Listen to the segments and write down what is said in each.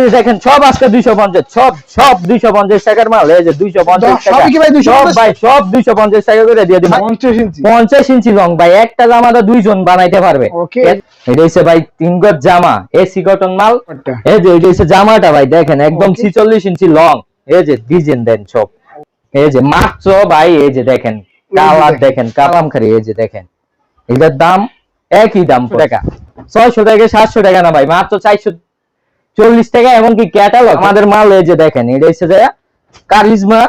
এই যে দেখেন সব আজকে দুইশো পঞ্চাশ সব সব দুইশো পঞ্চাশ টাকার মাল এই যে টাকা। কি ভাই 250 সব ভাই টাকা করে দিয়ে ইঞ্চি। লং ভাই একটা জামাটা দুইজন বানাইতে পারবে. এটা ভাই তিন গজ জামা এসি কটন মাল। এই যে এটা জামাটা ভাই দেখেন একদম Okay. ছিচল্লিশ ইঞ্চি লং এই যে ডিজাইন দেন সব। এই যে মাত্র ভাই এই যে দেখেন কালার দেখেন। দেখেন কালামকারি এই যে দেখেন। এটার দাম একই দাম টাকা ছয়শো টাকা সাতশো টাকা না ভাই মাত্র চারশো চল্লিশ টাকা এমনকি ক্যাটালগ আমাদের মাল এই যে দেখেন এটা হচ্ছে যে কারিজমা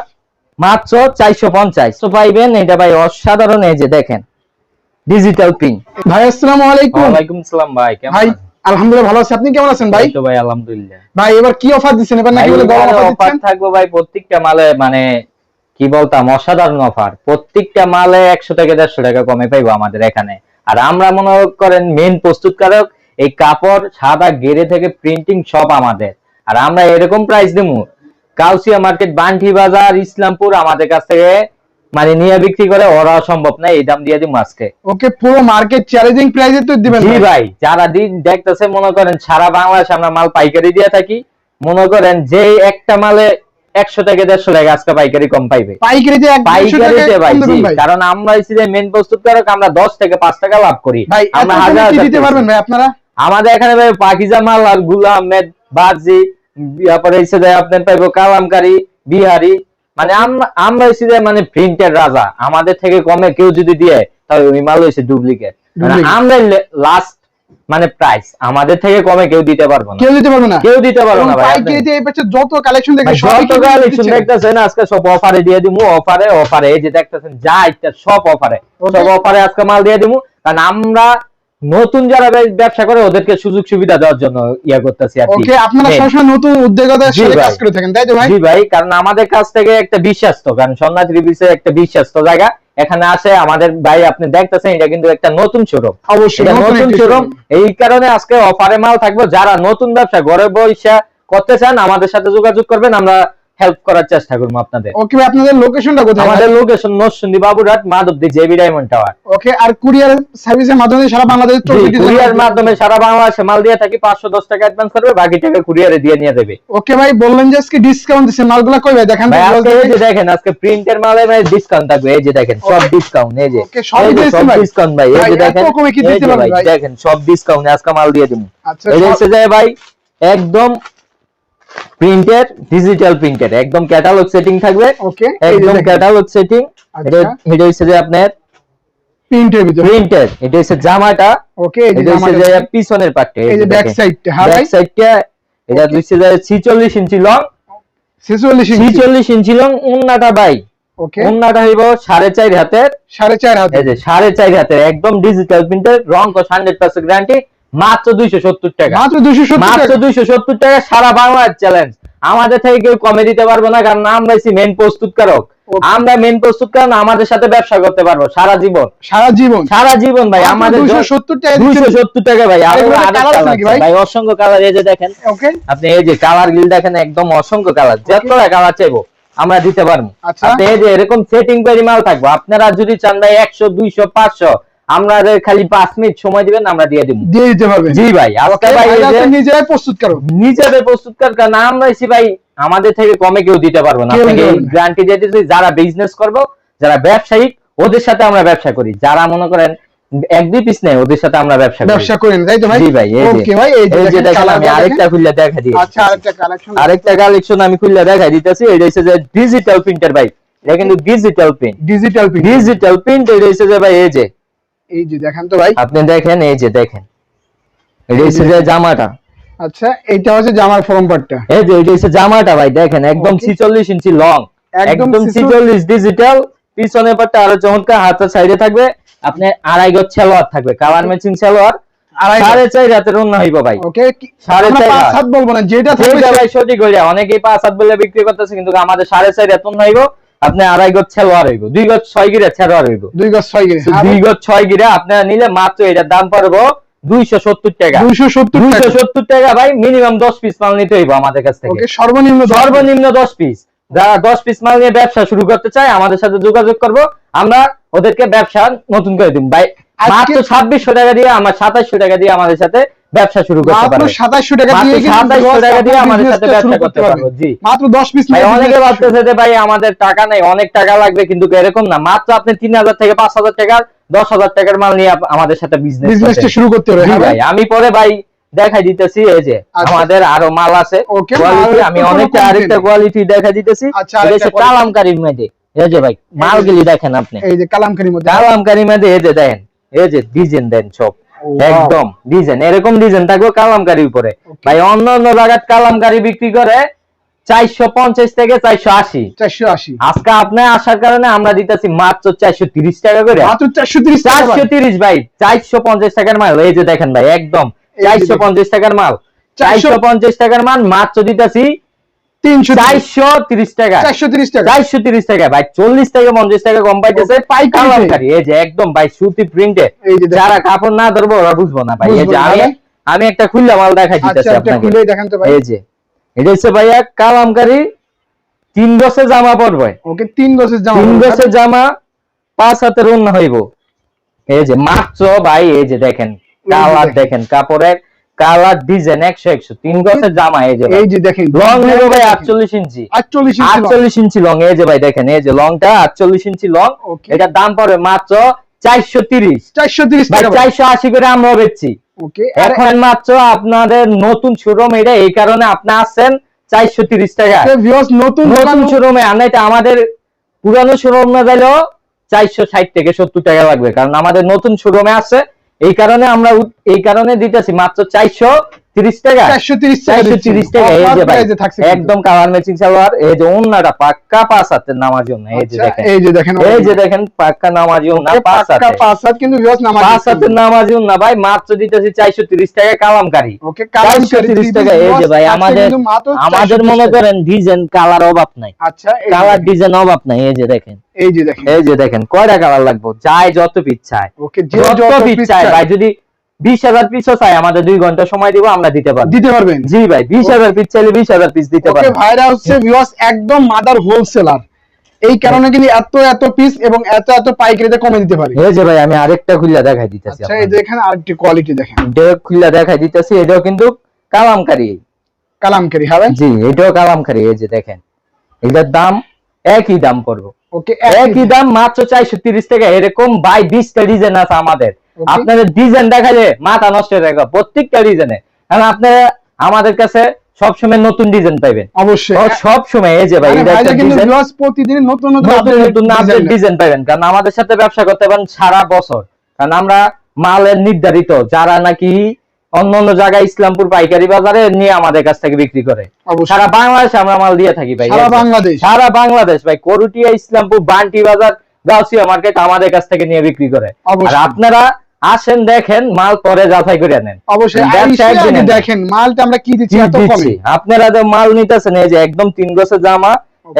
মাত্র চারশো পঞ্চাশ। তো পাইবেন এটা ভাই অসাধারণ এই যে দেখেন ডিজিটাল পিন ভাই আসসালামু আলাইকুম। ওয়ালাইকুম সালাম ভাই কেমন ভাই আলহামদুলিল্লাহ ভালো আছি। আপনি কেমন আছেন ভাই? তো ভাই আলহামদুলিল্লাহ। ভাই এবার কি অফার দিচ্ছেন? এবার নাকি বলে গরম অফার অফার দিচ্ছেন? থাকবে ভাই প্রত্যেকটা মালে মানে কি বলতাম অসাধারণ অফার প্রত্যেকটা মালে একশো থেকে দেড়শো টাকা কমে পাইবো আমাদের এখানে। আর আমরা মনে করেন মেন প্রস্তুতকারক এই কাপড় সাদা গেরে থেকে প্রিন্টিং সব আমাদের। আর আমরা এরকম প্রাইস দেবো। কাউসিয়া মার্কেট বান্টি বাজার ইসলামপুর আমাদের কাছ থেকে মানে নিয়ে বিক্রি করে ওরা সম্ভব না এই দাম দিয়ে দিব আজকে। ওকে পুরো মার্কেট চ্যালেঞ্জিং প্রাইসে তো দিবেন জি ভাই। যারা দিন দেখতেছে মনে করেন সারা বাংলাদেশ আমরা মাল পাইকারি দিয়ে থাকি মনে করেন যে একটা মালে একশো থেকে দেড়শো টাকা আজকে পাইকারি কম পাইবে। পাইকারিতে পাইকারিতে ভাই কারণ আমরা মেন প্রস্তুতকারক আমরা দশ থেকে পাঁচ টাকা লাভ করি। আমরা হাজার কমে কি হাজার দিতে পারবেন ভাই আপনারা? আমাদের এখানে ভাই পাকিজা মাল আরগুলা আহমেদ বাজি তারপরে হচ্ছে যে আপনার পাইবো কালামকারী বিহারি। মানে আমরা আমরা হচ্ছি যে মানে প্রিন্টের রাজা। আমাদের থেকে কমে কেউ যদি দিয়ে তাহলে ওই মাল হচ্ছে ডুপ্লিকেট মানে আমরা লাস্ট মানে প্রাইস আমাদের থেকে কমে কেউ দিতে পারব না। কেউ দিতে পারবে না। কেউ দিতে পারব না ভাই পাইকারিতে এই পাশে যত কালেকশন ভাই, যত কালেকশন। দেখতেছেন আজকে সব অফারে দিয়ে দিমু অফারে অফারে এই যে দেখতেছেন যা ইচ্ছা সব অফারে সব অফারে আজকে মাল দিয়ে দিমু। কারণ আমরা নতুন যারা ব্যবসা করে ওদেরকে সুযোগ সুবিধা দেওয়ার জন্য ইয়া করতেছি আর কি। ওকে আপনারা। সবসময় নতুন উদ্যোগতার সাথে কাজ করে থাকেন তাই তো ভাই? জি ভাই কারণ আমাদের কাছ থেকে একটা বিশ্বাস্ত কারণ সন্ন্যাস রিভিউসের একটা বিশ্বাস্ত জায়গা। এখানে আসে আমাদের ভাই আপনি দেখতেছেন এটা কিন্তু একটা নতুন শোরুম অবশ্যই নতুন শোরুম এই কারণে আজকে অফারে মাল থাকবে। যারা নতুন ব্যবসা ঘরে বসে করতে চান আমাদের সাথে যোগাযোগ করবেন। আমরা হেল্প করার চেষ্টা করব আপনাদের। ওকে ভাই আপনাদের লোকেশনটা কোথায়? আমাদের location Narsingdi Baburhat Madhabdi JB diamond tower. Okay আর কুরিয়ার সার্ভিসের মাধ্যমে সারা বাংলাদেশ কুরিয়ার মাধ্যমে সারা বাংলাদেশে মাল দিয়ে থাকি পাঁচশো দশ টাকা অ্যাডভান্স করবে বাকি টাকা কুরিয়ারে দিয়ে নিয়ে দেবে ওকে ভাই বললেন যে আজকে ডিসকাউন্ট দিচ্ছেন মালগুলা কই ভাই? দেখান এই যে দেখেন আজকে প্রিন্টের মালে ভাই ডিসকাউন্ট থাকবে এই যে দেখেন সব ডিসকাউন্ট এই যে। Okay, সব এই? ডিসকাউন্ট ভাই। এই যে দেখেন কি এই দিতে যে পারবেন ভাই? দেখেন সব ডিসকাউন্ট আজকে মাল দিয়ে দিব। আচ্ছা হচ্ছে যে ভাই একদম প্রিন্টের ডিজিটাল প্রিন্টের একদম ক্যাটালগ সেটিং থাকবে। ওকে একদম ক্যাটালগ সেটিং এটা আচ্ছা। এটা হচ্ছে যে আপনার প্রিন্টের ভিতরে। প্রিন্টের এটা হচ্ছে জামাটা। ওকে এটা হচ্ছে যে পিছনের পার্টটা এই যে ব্যাক সাইডটা হ্যাঁ ব্যাক সাইডটা এটা. হচ্ছে যে 46 inch long 46 inch. 46 inch long উন্নাটা ভাই। ওকে উন্নাটা হইব 4.5 হাতের। সাড়ে চার হাতে এই যে 4.5 হাতের একদম ডিজিটাল প্রিন্টের রং কস 100% গ্যারান্টি মাত্র 270 টাকা। মাত্র 270 মাত্র টাকা? 270 টাকা সারা বাংলার চ্যালেঞ্জ আমাদের থেকে কেউ কমে দিতে পারব না কারণ আমরা মেন প্রস্তুতকারক। আমরা মেন প্রস্তুতকারক না, আমাদের সাথে ব্যবসা করতে পারব সারা জীবন। সারা জীবন? সারা জীবন ভাই আমাদের 270 টাকা দিচ্ছেন। 270 টাকা ভাই ভাই? অসংখ্য কালার এই যে দেখেন। আপনি এই যে কালার গিল দেখেন একদম অসংখ্য কালার যতটা কালার চাইব আমরা দিতে পারব। আচ্ছা। এই যে এরকম সেটিং মাল থাকব আপনারা যদি চান ভাই একশো দুইশো পাঁচশো আমরা খালি পাঁচ মিনিট সময় দিবেন আমরা দিয়ে দিব। দিয়ে দিতে পারবেন। জি ভাই আজকে ভাই নিজেরাই প্রস্তুত করো। নিজেদের প্রস্তুতকার কারণ আমরা এসি ভাই আমাদের থেকে কমে কেউ দিতে পারব না। আপনাকে। গ্যারান্টি দিয়ে দিচ্ছি যারা বিজনেস করব যারা ব্যবসায়িক ওদের সাথে আমরা ব্যবসা করি। যারা মনে করেন এক দুই পিস নেই ওদের সাথে আমরা ব্যবসা করি। ব্যবসা করেন তাই তো ভাই? জি ভাই ওকে ভাই এই যে দেখেন দেখেন আমি আরেকটা দেখা দিই আচ্ছা আরেকটা কালেকশন আরেকটা কালেকশন আমি দিতেছি এটা হচ্ছে যে ডিজিটাল প্রিন্টার ভাই। এটা কিন্তু digital print digital print digital print এটা হচ্ছে যে ভাই এই যে এই যে দেখেন তো ভাই। আপনি দেখেন এই যে দেখেন। এটা হচ্ছে জামাটা। আচ্ছা এটা হচ্ছে জামার ফর্ম পার্টটা। এই যে এটা হচ্ছে জামাটা ভাই দেখেন একদম 46 ইঞ্চি লং একদম একদম 46 ডিজিটাল পিছনের পাটটা আরও চমৎকার হাতের সাইডে থাকবে। আপনি আড়াই গজ সালোয়ার থাকবে কালার ম্যাচিং সালোয়ার। সাড়ে চার হাতের অন্য হইব ভাই। ওকে সাড়ে চার হাত। হাত বলব না যেটা থাকবে ভাই সঠিক হইলে অনেকেই পাঁচ হাত বলে বিক্রি করতেছে কিন্তু আমাদের সাড়ে চার হাত অন্য হইব। আপনি আড়াই গজ সালোয়ার হইব। দুই গজ ছয় গিরা সালোয়ার হইব। দুই গজ ছয় গিরে। দুই গজ ছয় গিরা আপনারা নিলে মাত্র এটার দাম পড়ব দুইশো সত্তর টাকা। দুইশো সত্তর টাকা। ভাই মিনিমাম দশ পিস মাল নিতে হইব আমাদের কাছ থেকে। সর্বনিম্ন সর্বনিম্ন দশ পিস যারা দশ পিস মাল নিয়ে ব্যবসা শুরু করতে চায় আমাদের সাথে যোগাযোগ করব। আমরা ওদেরকে ব্যবসা নতুন করে দিব ভাই মাত্র ছাব্বিশশো টাকা দিয়ে আমার সাতাশশো টাকা দিয়ে আমাদের সাথে ব্যবসা শুরু করতে মাত্র পারবে। সাতাশশো টাকা দিয়ে কিন্তু 2700 টাকা দিয়ে আমাদের সাথে ব্যবসা করতে পারব, জি। মাত্র দশ পিস ভাই অনেকে ভাবতেছে যে ভাই আমাদের টাকা নেই অনেক টাকা লাগবে কিন্তু এরকম না। মাত্র আপনি তিন হাজার থেকে পাঁচ হাজার টাকার দশ হাজার টাকার মাল নিয়ে আমাদের সাথে বিজনেস বিজনেসটা শুরু করতে হবে হ্যাঁ ভাই আমি পরে ভাই দেখাই দিতেছি এই যে আচ্ছা। আমাদের আরও মাল আছে। কোয়ালিটি আমি অনেকটা আরেকটা কোয়ালিটি দেখা দিতেছি। আচ্ছা, এটা হচ্ছে কালামকারীর মধ্যে এই যে ভাই মালগুলি দেখেন আপনি। এই যে কালামকারির মধ্যে। কালামকারীর মধ্যে এই যে দেন এই যে ডিজাইন দেন সব. একদম। ডিজাইন এরকম ডিজাইন থাকবে কালামকারীর উপরে। ভাই অন্য অন্য জায়গায় কালামকারী বিক্রি করে চারশো পঞ্চাশ থেকে চারশো আশি। চারশো আশি। আজকে আপনি আসার কারণে আমরা দিতেছি মাত্র চারশো তিরিশ টাকা করে। মাত্র চারশো তিরিশ চারশো তিরিশ ভাই চারশো পঞ্চাশ টাকার মাল। এই যে দেখেন ভাই একদম চারশো পঞ্চাশ টাকার মাল। চারশো পঞ্চাশ টাকার মাল মাত্র দিতেছি তিনশো চারশো তিরিশ টাকা। চারশো তিরিশ টাকা। চারশো তিরিশ টাকা ভাই। চল্লিশ থেকে পঞ্চাশ টাকা কম পাইতেছে। Okay, এই যে একদম ভাই সুতি প্রিন্টে এই যে দেখেন। যারা কাপড় না ধরবো ওরা বুঝব না ভাই। এই যে আমি আমি একটা খুললা মাল দেখাই আচ্ছা দিতেছি একটা আপনাকে। খুলে দেখেন তো ভাই। এই যে এটা হচ্ছে ভাইয়া কালামকারী তিন গছে জামা পরবে। ওকে তিন গছের জামা তিন পড়বে। জামা পাঁচ হাতের অন্য হইব। এই যে মাত্র ভাই এই যে দেখেন কালার। দেখেন কাপড়ের কালার ডিজাইন একশো একশো। তিন গছের জামা এই যে এই যে দেখেন লং নেব ভাই আটচল্লিশ ইঞ্চি। আটচল্লিশ ইঞ্চি আটচল্লিশ ইঞ্চি লং এই যে ভাই দেখেন এই যে লংটা আটচল্লিশ ইঞ্চি লং. এটার দাম পড়বে মাত্র চারশো তিরিশ। চারশো তিরিশ ভাই চারশো আশি করে আমরা বেচছি। এখন মাত্র আপনাদের নতুন শোরুম এটা এই কারণে আপনি আসছেন চারশো তিরিশ টাকা। নতুন নতুন শোরুমে আর এটা আমাদের পুরানো শোরুম না গেলেও চারশো ষাট থেকে সত্তর টাকা লাগবে কারণ আমাদের নতুন শোরুমে আছে। এই কারণে আমরা এই কারণে দিতেছি মাত্র চারশো তিরিশ টাকা চারশো তিরিশ টাকা চারশো দিচ্ছি। তিরিশ টাকা এই যে ভাই price এ থাকছে কিন্তু। একদম কালার ম্যাচিং সালোয়ার এই যে অন্যটা পাক্কা পাঁচ হাতের নামার জন্য এই যে আচ্ছা, দেখেন এই যে দেখেন এই যে দেখেন পাক্কা নামার জন্য ওকে, পাঁচ পাক্কা পাঁচ হাত কিন্তু ভিউয়ার্স নামাজ পাঁচ হাতের নামার জন্য ভাই মাত্র দিতেছি চারশো তিরিশ টাকা কালামকারী ওকে চারশো তিরিশ টাকা এই যে ভাই আমাদের আমাদের মনে করেন ডিজাইন কালার অভাব নাই আচ্ছা কালার ডিজাইন অভাব নাই এই যে দেখেন এই যে দেখেন এই যে দেখেন কয়টা কালার লাগবে যাই যত পিস ওকে যত পিস ভাই যদি বিশ হাজার পিসও চাই আমাদের দুই ঘণ্টা সময় দিব আমরা দিতে পারব। দিতে পারবেন। জি ভাই বিশ হাজার পিস চাইলে বিশ হাজার পিস দিতে পারব। ভাইরা হচ্ছে একদম মাদার হোলসেলার এই কারণে কিন্তু এত এত পিস এবং এত এত পাইকারিতে কমে দিতে পারে। এই যে ভাই আমি আরেকটা খুললা দেখাই দিতেছি আচ্ছা এই দেখেন আরেকটি কোয়ালিটি দেখেন। খুললা দেখাই দিতেছি এটাও কিন্তু কালামকারী। কালামকারি হবে জি এটাও কালামকারী এই যে দেখেন। এটার দাম একই দাম পড়ব। ওকে একই দাম। মাত্র চারশো তিরিশ টাকা এরকম বাই বিশটা ডিজাইন আছে আমাদের. আপনাদের ডিজাইন দেখালে মাথা নষ্ট হয়ে যাবে। প্রত্যেকটা ডিজাইনে কারণ আপনারা আমাদের কাছে সবসময় নতুন ডিজাইন পাইবেন। অবশ্যই। সব সময় এই যে ভাই প্রতিদিন নতুন আপডেট ডিজাইন পাবেন কারণ আমাদের সাথে ব্যবসা করতে পারেন সারা বছর। কারণ আমরা মালের নির্ধারিত যারা নাকি অন্য অন্য জায়গায় ইসলামপুর পাইকারি বাজারে নিয়ে আমাদের কাছ থেকে বিক্রি করে। সারা বাংলাদেশে আমরা মাল দিয়ে থাকি ভাই সারা বাংলাদেশ। সারা বাংলাদেশ ভাই করুটিয়া ইসলামপুর বান্টি বাজার গাউসিয়া মার্কেট আমাদের কাছ থেকে নিয়ে বিক্রি করে। আর আপনারা আসেন দেখেন মাল পরে যাচাই করে নেন। অবশ্যই। দেখেন মালটা আমরা কি দিচ্ছি এত কমে আপনারা তো মাল নিতেছেন এই যে একদম তিন গছের জামা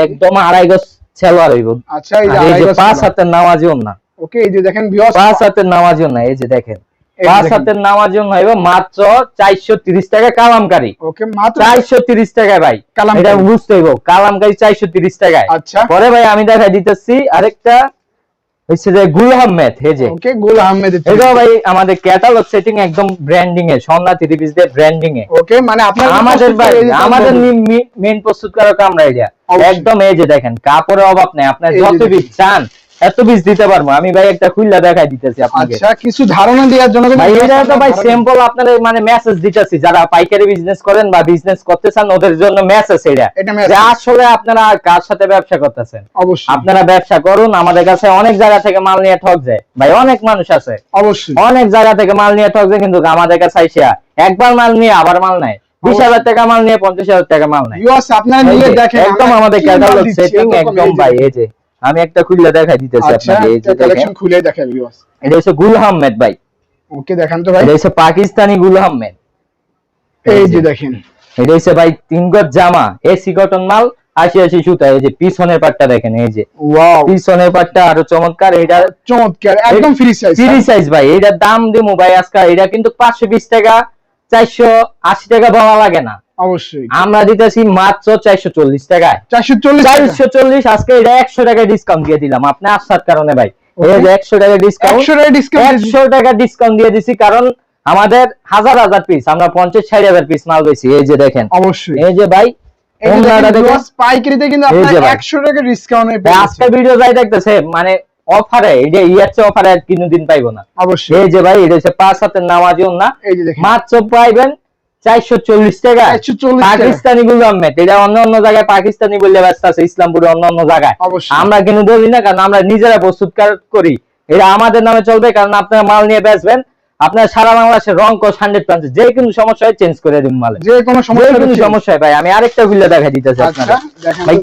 একদম আড়াই গছ ছেলোয়ার হইব। আচ্ছা এই যে যে পাঁচ হাতের নামাজিও না। ওকে এই যে দেখেন পাঁচ হাতের নামাজিও না এই যে দেখেন। পাঁচ হাতের নামাজিও না হইব মাত্র চারশো তিরিশ টাকা কালামকারি। ওকে মাত্র চারশো তিরিশ টাকায় ভাই। কালামকারী। এটা বুঝতে হইব কালামকারি চারশো তিরিশ টাকায়। আচ্ছা। পরে ভাই আমি দেখাই দিতেছি আরেকটা। হচ্ছে যে গুল আহমেদ এই যে। ওকে গোল আহমেদ এটাও ভাই আমাদের ক্যাটালগ সেটিং একদম ব্র্যান্ডিং এ দিয়ে ব্র্যান্ডিং এ। ওকে মানে আপনার আমাদের ভাই আমাদের মেইন প্রস্তুত আমরা এটা। একদম এই যে দেখেন কাপড়ের অভাব নেই। আপনার যত দেখেন। চান এত পিস দিতে পারব? আমি ভাই একটা খুললা দেখাই দিতেছি আপনাকে। আচ্ছা কিছু ধারণা দেওয়ার জন্য ভাই এটা তো ভাই সিম্পল আপনাদের মানে মেসেজ দিতেছি যারা পাইকারি বিজনেস করেন বা বিজনেস করতে চান ওদের জন্য মেসেজ এটা এটা যে আসলে আপনারা কার সাথে ব্যবসা করতেছেন? অবশ্যই। আপনারা ব্যবসা করুন আমাদের কাছে অনেক জায়গা থেকে মাল নিয়ে ঠক যায়। ভাই অনেক মানুষ আছে। অবশ্যই। অনেক জায়গা থেকে মাল নিয়ে ঠক যায় কিন্তু আমাদের কাছে আইসা একবার মাল নিয়ে আবার মাল নাই। বিশ হাজার টাকা মাল নিয়ে পঞ্চাশ হাজার টাকা মাল নাই। আপনারা নিয়ে দেখেন একদম আমাদের ক্যাটালগ সেটিং একদম ভাই এই যে। আমি একটা খুললে দেখাই দিতেছি আচ্ছা আপনাকে এই যে কালেকশন খুলে দেখেন ভিউয়ার্স এটা হচ্ছে গুল আহমেদ ভাই। ওকে দেখেন তো ভাই। এটা হচ্ছে পাকিস্তানি গুল আহমেদ। এই যে দেখেন। এটা হচ্ছে ভাই তিন গজ জামা এসি কটন মাল আশি আশি সুতা এই যে পিছনের পাটটা দেখেন এই যে। ওয়াও। পিছনের পাটটা আরও চমৎকার এটা চমৎকার একদম ফ্রি সাইজ ফ্রি সাইজ ভাই এটার দাম দিমু ভাই আজকে এটা কিন্তু পাঁচশো বিশ টাকা চারশো আশি টাকা দেওয়া লাগে না। অবশ্যই। আমরা দিতেছি মাত্র চারশো চল্লিশ টাকায়। চারশো চল্লিশ চারশো চল্লিশ আজকে এটা একশো টাকা ডিসকাউন্ট দিয়ে দিলাম। আপনি আসার কারণে ভাই। একশো টাকা ডিসকাউন্ট একশো টাকা ডিসকাউন্ট একশো টাকা ডিসকাউন্ট দিয়ে দিছি কারণ আমাদের হাজার হাজার পিস আমরা পঞ্চাশ ষাট হাজার পিস মাল বেশি এই যে দেখেন। অবশ্যই। এই যে ভাই পাইকারিতে কিন্তু। একশো টাকা ডিসকাউন্টে আজকে ভিডিও যাই দেখতেছে মানে অফারে এটা ইয়াচ্ছে অফারে আর কোনোদিন পাইবো না। অবশ্যই। এই যে ভাই এটা হচ্ছে পাঁচ হাতের নামাজি না মাত্র পাইবেন চারশো চল্লিশ টাকা। 440 টাকা। পাকিস্তানি গুলো আহমেদ এটা অন্য অন্য জায়গায় পাকিস্তানি বললে ব্যস্ত আছে ইসলামপুরে অন্য অন্য জায়গায়। আমরা কিন্তু বলি না কারণ আমরা নিজেরা প্রস্তুত করি এটা আমাদের নামে চলবে কারণ আপনারা মাল নিয়ে বেচবেন। আপনার সারা রং কোষ হান্ড্রেড পার্সেন্ট যে কোনো সমস্যা হয় চেঞ্জ করে দিন মালে। যে কোনো সমস্যা কোনো সমস্যা হয় ভাই। আমি আরেকটা গুলো দেখা দিতেছি আচ্ছা আপনারা ভাই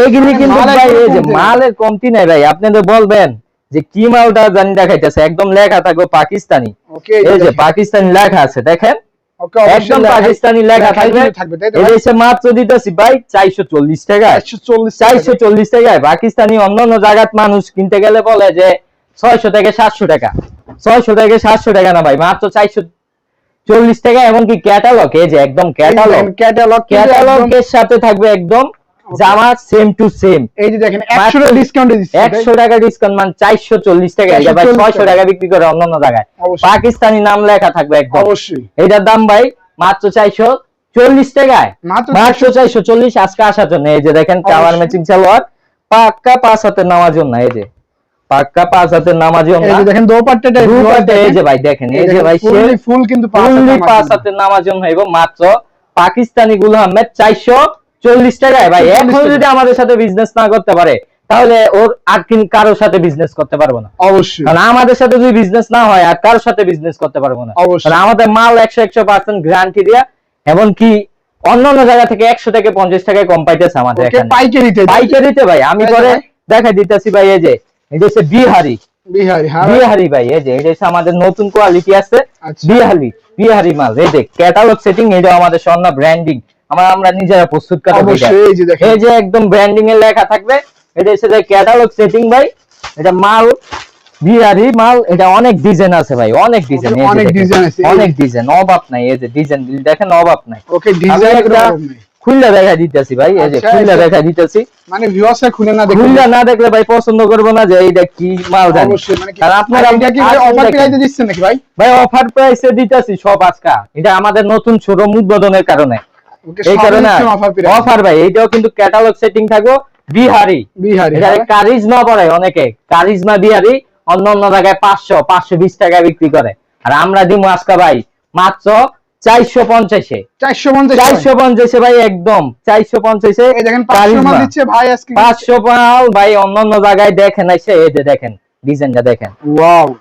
এইগুলি কিন্তু ভাই এই যে কমতি। নাই। মালের কমতি নাই ভাই। আপনাদের বলবেন যে কি মালটা জানি দেখাইতেছে। একদম লেখা থাকবে পাকিস্তানি। এই যে পাকিস্তানি লেখা আছে দেখেন। একদম পাকিস্তানি লেখা থাকবে। থাকবে তাই তো? এটা হচ্ছে মাত্র দিতেছি ভাই চারশো চল্লিশ টাকায়। 440 চারশো চল্লিশ টাকায়। পাকিস্তানি অন্য অন্য মানুষ কিনতে গেলে বলে যে ছয়শো থেকে সাতশো টাকা। ছয়শো থেকে সাতশো টাকা না ভাই মাত্র চারশো চল্লিশ টাকা এমনকি ক্যাটালগ এই যে একদম ক্যাটালগ। ক্যাটালগ ক্যাটালগের সাথে থাকবে একদম জামা সেম টু সেম এই যে দেখেন 100 টাকা ডিসকাউন্টে দিচ্ছে একশো টাকা ডিসকাউন্ট মানে চারশো চল্লিশ টাকা এটা ভাই 440 ছয়শো টাকা। বিক্রি করে জায়গায়। পাকিস্তানি নাম লেখা থাকবে একদম। অবশ্যই। এটার দাম ভাই মাত্র চারশো চল্লিশ টাকায়। মাত্র মাত্র চারশো চল্লিশ আজকে আসার জন্য। এই যে দেখেন কালার ম্যাচিং সালোয়ার। পাক্কা পাঁচ হাতের নামার জন্য এই যে। পাক্কা পাঁচ হাতের নামার জন্য। এই যে দেখেন দোপাট্টাটা দুপাটে এই যে ভাই দেখেন এই যে ভাই ফুল কিন্তু পাঁচ হাতের। জন্য। এবং মাত্র পাকিস্তানি গুলো আহমেদ চারশো চল্লিশ টাকায় ভাই। এখন যদি আমাদের সাথে বিজনেস না করতে পারে তাহলে ওর আর কিন কারোর সাথে বিজনেস করতে পারব না। অবশ্যই। কারণ আমাদের সাথে যদি বিজনেস না হয় আর কারোর সাথে বিজনেস করতে পারব না। অবশ্যই। আমাদের মাল একশো একশো পার্সেন্ট গ্যারান্টি দিয়া এমনকি অন্য অন্য জায়গা থেকে একশো থেকে পঞ্চাশ টাকায় কম পাইতেছে আমাদের পাইকারিতে পাইকারিতে ভাই। আমি পরে দেখা দিতেছি ভাই এই যে এটা হচ্ছে বিহারি। বিহারি হ্যাঁ। ভাই এই যে এটা হচ্ছে আমাদের নতুন কোয়ালিটি আছে। আচ্ছা। বিহারি বিহারি মাল এই যে ক্যাটালগ সেটিং এটা আমাদের স্বর্ণ ব্র্যান্ডিং আমরা আমরা নিজেরা প্রস্তুত অবশ্যই এই যে একদম ব্র্যান্ডিং এর লেখা থাকবে এটা হচ্ছে যে ক্যাটালগ সেটিং ভাই এটা মাল বিহারি মাল এটা অনেক ডিজাইন আছে ভাই অনেক ডিজাইন অনেক আছে। অনেক ডিজাইন অভাব নাই এই যে ডিজাইন দেখেন অভাব নাই। ওকে ডিজাইন খুললা দেখা দিতেছি ভাই এই যে আচ্ছা, খুললা আচ্ছা। দেখা দিতেছি। মানে খুলে না দেখুন খুললা না দেখলে ভাই পছন্দ করব না যে এইটা কি মাল জানি। মানে আর আপনারা এটা কি অফার। প্রাইসে দিচ্ছেন নাকি ভাই? ভাই অফার প্রাইসে দিতেছি সব আজকা। এটা আমাদের নতুন শোরুম উদ্বোধনের কারণে। এই কারণে অফার ভাই এইটাও কিন্তু ক্যাটালগ সেটিং থাকব বিহারি। বিহারি এটা হ্যাঁ। কারিজমা পড়ে অনেকে। কারিজমা বিহারি অন্য অন্য জায়গায় পাঁচশো পাঁচশো বিশ টাকায় বিক্রি করে। আর আমরা দিব আজকা ভাই মাত্র চারশো পঞ্চাশে। 450 চারশো পঞ্চাশে ভাই একদম চারশো পঞ্চাশে এই দেখেন 500 কারিজমা। মাল দিচ্ছে ভাই আজকে। পাঁচশো পাল ভাই অন্য অন্য জায়গায় দেখেন এসে এই যে দেখেন ডিজাইনটা দেখেন।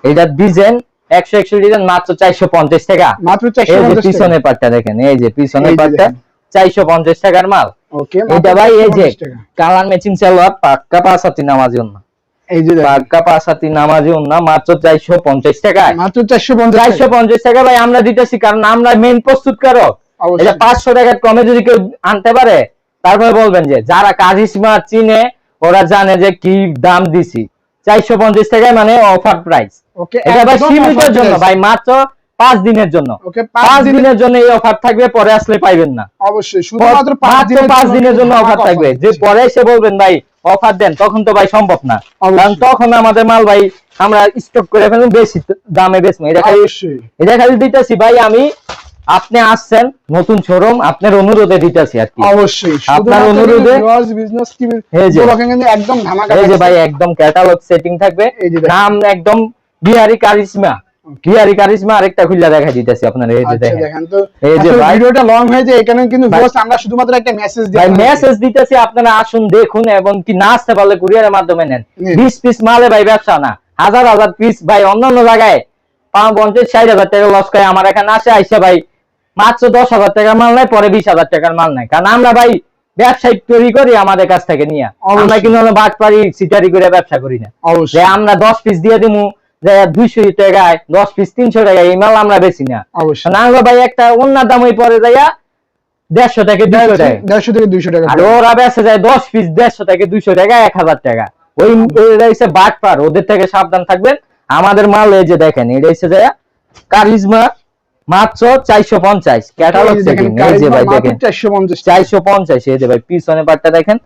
এটার ডিজাইন একশো একশো ডিজাইন মাত্র চারশো পঞ্চাশ টাকা। মাত্র এই যে 450 টাকা। পিছনের পাটটা দেখেন এই যে পিছনে পাটটা। চারশো পঞ্চাশ টাকার মাল। এটা ভাই এই যে কালার ম্যাচিং সালোয়ার পাক্কা পাঁচ হাতি নামাজি অন্য এই যে পাক্কা পাঁচ হাতি নামাজি অন্য মাত্র চারশো পঞ্চাশ টাকায় মাত্র 450 চারশো টাকা। পঞ্চাশ টাকা ভাই আমরা দিতেছি কারণ আমরা মেইন প্রস্তুত এটা পাঁচশো টাকার কমে যদি কেউ আনতে পারে তারপরে বলবেন যে যারা কাজিসমা চিনে ওরা জানে যে কি দাম দিছি। চারশো পঞ্চাশ টাকায় মানে অফার প্রাইস এটা ভাই জন্য ভাই মাত্র পাঁচ দিনের জন্য। পাঁচ দিনের জন্য এই অফার থাকবে পরে আসলে পাইবেন না। অবশ্যই শুধুমাত্র পাঁচ দিনের জন্য অফার থাকবে। যে পরে এসে বলবেন ভাই অফার দেন তখন তো ভাই সম্ভব না। কারণ তখন আমাদের মাল ভাই আমরা স্টক করে ফেলুন বেশি দামে বেচবো এটা খালি এটা খালি দিতেছি ভাই আমি আপনি আসছেন নতুন শোরুম আপনার অনুরোধে দিতেছি আর কি। অবশ্যই। আপনার অনুরোধে- বিজনেস কি একদম ধামাকা এই যে ভাই একদম ক্যাটালগ সেটিং থাকবে। নাম একদম বিহারি কারিশমা। বিহারি কারিশমা আরেকটা খুললা দেখা দিতেছি আপনার এই যে আচ্ছা দেখেন। এই যে ভাই- ভিডিওটা লং হয়ে যায় এখানে কিন্তু আমরা শুধুমাত্র একটা মেসেজ দিই ভাই মেসেজ দিতেছি আপনারা আসুন দেখুন এবং কি না আসতে পারলে কুরিয়ারের মাধ্যমে নেন। নিন। বিশ পিস মালে ভাই ব্যবসা না। হাজার হাজার পিস ভাই অন্যান্য জায়গায় পঞ্চাশ ষাট হাজার টাকা লস করে আমার এখানে আসে আইসা ভাই মাত্র দশ হাজার টাকার মাল নেয় পরে বিশ হাজার টাকার মাল নেয়। কারণ আমরা ভাই ব্যবসায়িক তৈরি করি আমাদের কাছ থেকে নিয়ে। আমরা কিন্তু সিটারি করে ব্যবসা করি না। আমরা দশ পিস দিয়ে দিমু যে দুইশো টাকায় দশ পিস তিনশো টাকায় এই মাল আমরা বেশি না। অবশ্যই। না ভাই একটা অন্য দাম ওই পরে যাইয়া দেড়শো থেকে দুশো টাকা দেড়শো থেকে দুইশো টাকা। আর ওরা বেচে যায় দশ পিস দেড়শো থেকে দুইশো টাকা এক হাজার টাকা। ওই ওইটা হচ্ছে বাট পার ওদের থেকে সাবধান থাকবেন। আমাদের মাল এই যে দেখেন এটা হচ্ছে যায় কারিজমা মাত্র চারশো পঞ্চাশ। ক্যাটালগ দেখেন, এই যে ভাই দেখেন। চারশো পঞ্চাশ। এই যে ভাই পিছনে পাটটা দেখেন।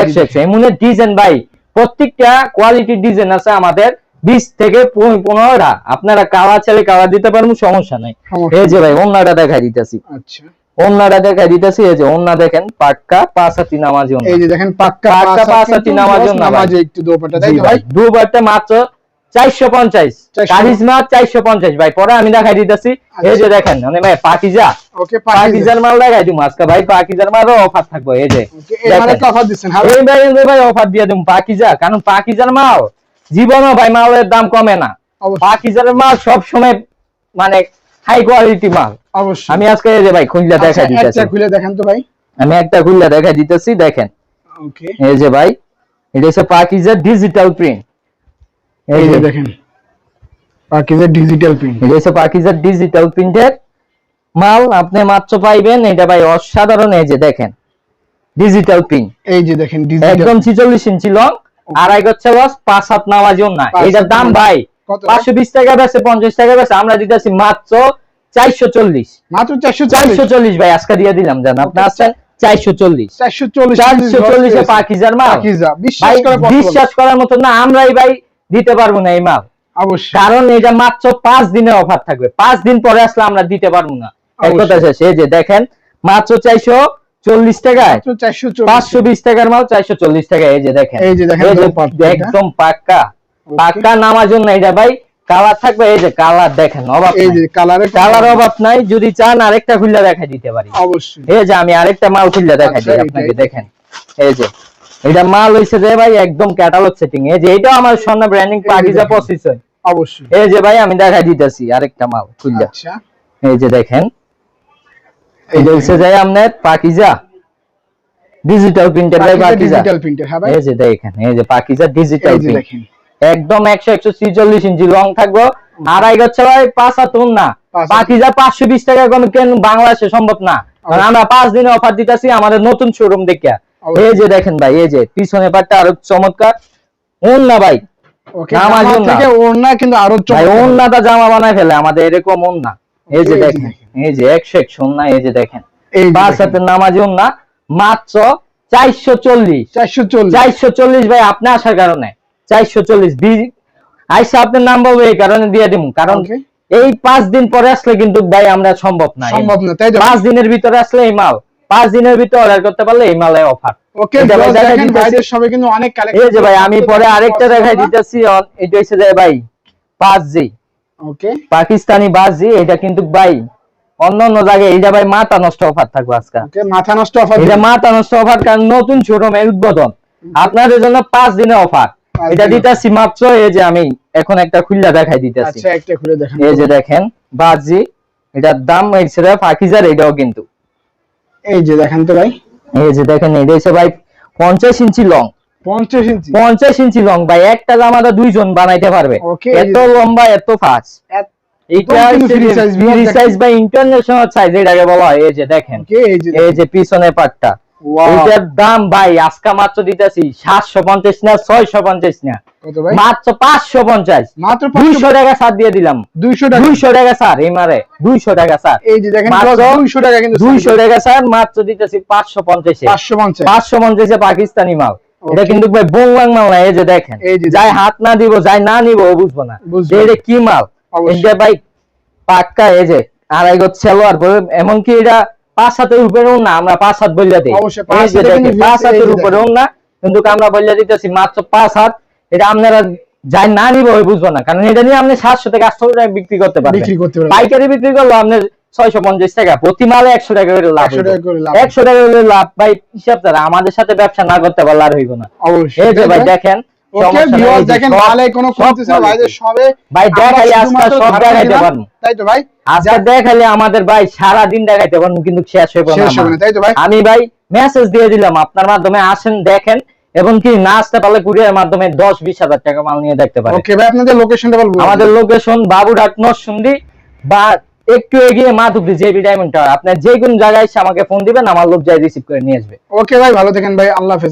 একশো একশো এমন ডিজাইন ভাই প্রত্যেকটা কোয়ালিটির ডিজাইন আছে আমাদের। বিশ থেকে পনেরো- পনেরোটা। আপনারা কাওয়া চালে কাওয়া দিতে পারবেন সমস্যা নাই। এই যে ভাই অন্যটা দেখাই দিতেছি। আচ্ছা। অন্যটা দেখাই দিতেছি এই যে অন্য দেখেন পাক্কা পাঁচ হাতি নামাজি এই যে দেখেন পাক্কা পাক্কা পাঁচ হাতি নামাজ। একটু দোপাটা ভাই মাত্র চারশো পঞ্চাশ। 450 কারিজমা চারশো পঞ্চাশ ভাই। পরে আমি দেখাই দিতেছি। এই যে দেখেন মানে ভাই পাকিজা। পাকিজার মাল দেখাই দিম আজকে ভাই। পাকিজার মালও অফার থাকবে এই যে। এই ভাই অফার দিয়ে দিম পাকিজা কারণ পাকিজার মাল জীবনও ভাই মালের দাম কমে না। অবশ্যই। পাকিজার মাল সব সময় মানে হাই কোয়ালিটি মাল। অবশ্যই। আমি আজকে এই যে ভাই খুললা আচ্ছা, দেখাই দিতেছি। একটা খুলে দেখেন তো ভাই। আমি একটা খুললা দেখাই দিতেছি দেখেন। ওকে। এই যে ভাই এটা হচ্ছে পাকিজার ডিজিটাল প্রিন্ট এই যে দেখেন পাকিজের ডিজিটাল প্রিন্ট এটা হচ্ছে পাকিজার ডিজিটাল প্রিন্টের মাল। আপনি মাত্র পাইবেন এটা ভাই অসাধারণ এই যে দেখেন ডিজিটাল প্রিন্ট এই যে দেখেন ডিজিটাল একদম ছিচল্লিশ ইঞ্চি লং আড়াই গচ্ছে লস পাঁচ হাত নামাজিও না এটার দাম ভাই পাঁচশো বিশ টাকা বেছে পঞ্চাশ টাকা বেছে আমরা দিতেছি মাত্র চারশো চল্লিশ। মাত্র চারশো চারশো চল্লিশ ভাই আজকে দিয়ে দিলাম জান আপনি আসছেন চারশো চল্লিশ। চারশো চল্লিশ চারশো চল্লিশে পাকিজার মাল? বিশ্বাস করে possible। বিশ্বাস করার মতো না আমরাই ভাই দিতে পারব না এই মাল। অবশ্যই। কারণ এটা মাত্র পাঁচ দিনের অফার থাকবে। পাঁচ দিন পরে আসলে আমরা দিতে পারব না। এক কথা। শেষ। এই যে দেখেন মাত্র চারশো চল্লিশ টাকায়? পাঁচশো বিশ টাকার মাল চারশো চল্লিশ টাকা এই যে দেখেন। এই যে দেখেন, একদম পাক্কা। পাক্কা নামার জন্য এটা ভাই। কালার থাকবে এই যে কালার দেখেন অভাব এই যে কালারে কালার অভাব নাই যদি চান আরেকটা খুললে দেখা দিতে পারি। অবশ্যই। এই যে আমি আরেকটা মাল খুললে দেখা আচ্ছা, দিই আপনাকে দেখেন। এই যে এটা মাল হইছে যে ভাই একদম ক্যাটালগ সেটিং এই যে এটা আমার স্বর্ণ ব্র্যান্ডিং পাকিজা পসিশন অবশ্যই। এই যে ভাই আমি দেখা দিতেছি আরেকটা মাল খুললে। আচ্ছা। এই যে দেখেন যে হচ্ছে আপনার পাকিজা ডিজিটাল প্রিন্টার ভাই পাকিজা ডিজিটাল প্রিন্টার হ্যাঁ ভাই। এই যে দেখেন এই যে পাকিজা ডিজিটাল প্রিন্ট একদম একশো একশো ছিচল্লিশ ইঞ্চি লং থাকব। আড়াই গচ্ছে ভাই পাঁচ না। পাকিজা পাঁচশো বিশ টাকা কম কেন বাংলাদেশে সম্ভব না। কারণ আমরা পাঁচ দিনে অফার দিতেছি আমাদের নতুন শোরুম দেখিয়া। এই যে দেখেন ভাই এই যে পিছনে পাটটা আরও চমৎকার। ওন না ভাই। ওকে জামা। থেকে ওড়না কিন্তু আরও চমৎকার। ওন্নাটা জামা বানায় ফেলে আমাদের এরকম ওন্না এই যে এই যে দেখেন। এই যে একশো একশো ওন্না এই যে দেখেন। পাঁচ হাতের নামাজি ওন্না মাত্র চারশো চল্লিশ। চারশো চল্লিশ। চারশো চল্লিশ ভাই আপনি আসার কারণে। চারশো চল্লিশ আইসা আপনার নাম বলব এই কারণে দিয়ে দিব কারণ এই পাঁচ দিন পরে আসলে কিন্তু ভাই আমরা সম্ভব না। সম্ভব না তাই পাঁচ দিনের ভিতরে আসলে এই মাল। পাঁচ দিনের ভিতরে অর্ডার করতে পারলে এই মালের অফার ওকে কিন্তু অনেক কালেকশন এই যে ভাই আমি পরে আরেকটা দেখাই দিতেছি এটা হচ্ছে যে ভাই পাঁচ জি। ওকে পাকিস্তানি বাজি এটা কিন্তু ভাই অন্য অন্য জায়গায় এটা ভাই মাথা নষ্ট অফার থাকবে আজকে। মাথা নষ্ট অফার এটা মাথা নষ্ট অফার কারণ নতুন শোরুমের উদ্বোধন। আপনাদের জন্য পাঁচ দিনের অফার। এটা দিতেছি মাত্র এই যে আমি এখন একটা খুললা দেখাই দিতেছি। আচ্ছা একটা খুলে দেখেন। এই যে দেখেন বাজি এটার দাম ফাকিজার এটাও কিন্তু। এই যে দেখেন তো ভাই। এই যে দেখেন এটা হচ্ছে ভাই পঞ্চাশ ইঞ্চি লং পঞ্চাশ ইঞ্চি। পঞ্চাশ ইঞ্চি লং ভাই একটা জামাটা দুইজন বানাইতে পারবে। এত লম্বা এত ফাঁস এত- এটা কিন্তু free size, ফ্রি সাইজ বা ইন্টারন্যাশনাল সাইজ এটাকে বলা হয়। এই যে দেখেন এই যে এই পাটটা। এটার দাম ভাই আজকে মাত্র দিতেছি না না। টাকা দিয়ে দিলাম। দুইশো টাকা। দুইশো টাকা এমারে টাকা এই যে দেখেন টাকা কিন্তু মাত্র দিতেছি পাকিস্তানি মাল. এটা কিন্তু ভাই বোংবাং মাল না এই যে দেখেন। যাই হাত না দিব যাই না নিব বুঝব না। এটা কি মাল। এটা ভাই পাক্কা এই যে আড়াই গজ সেলোয়ার এমনকি এটা পাঁচ হাতের উপরেও না আমরা পাঁচ হাত বললে দিই। পাঁচ হাতের উপরেও না কিন্তু আমরা বললে দিতেছি মাত্র পাঁচ হাত। এটা আপনারা যাই না নিব বুঝব না কারণ এটা নিয়ে আপনি সাতশো থেকে আটশো টাকা বিক্রি করতে পারবেন। বিক্রি করতে পারবেন। পাইকারি বিক্রি করল আপনার ছয়শো পঞ্চাশ টাকা। প্রতি মালে একশো টাকা করে লাভ 100 টাকা করে লাভ। একশো টাকা করে লাভ ভাই হিসাব ছাড়া আমাদের সাথে ব্যবসা না করতে পারলে আর হইব না। এই যে ভাই দেখেন কোনো সব ভাই দেখাইলে আজকে সব দেখাইতে পারব। তাই তো ভাই? আজকে দেখালে আমাদের ভাই সারা দিন দেখাইতে পারব কিন্তু শেষ তাই তো ভাই? আমি ভাই মেসেজ দিয়ে দিলাম আপনার মাধ্যমে আসেন দেখেন এবং কি না আসতে পারলে কুরিয়ার মাধ্যমে দশ বিশ হাজার টাকা মাল নিয়ে দেখতে পারেন। ওকে ভাই আপনাদের লোকেশনটা বলব আমাদের লোকেশন বাবুরহাট নরসুন্দি বা একটু এগিয়ে মাধুপুরি জেবি ডায়মন্ড টাওয়ার আপনার যে কোন জায়গায় আমাকে ফোন দিবেন, আমার লোক যাই রিসিভ করে নিয়ে আসবে। ওকে ভাই, ভালো থাকেন ভাই, আল্লাহ হাফেজ।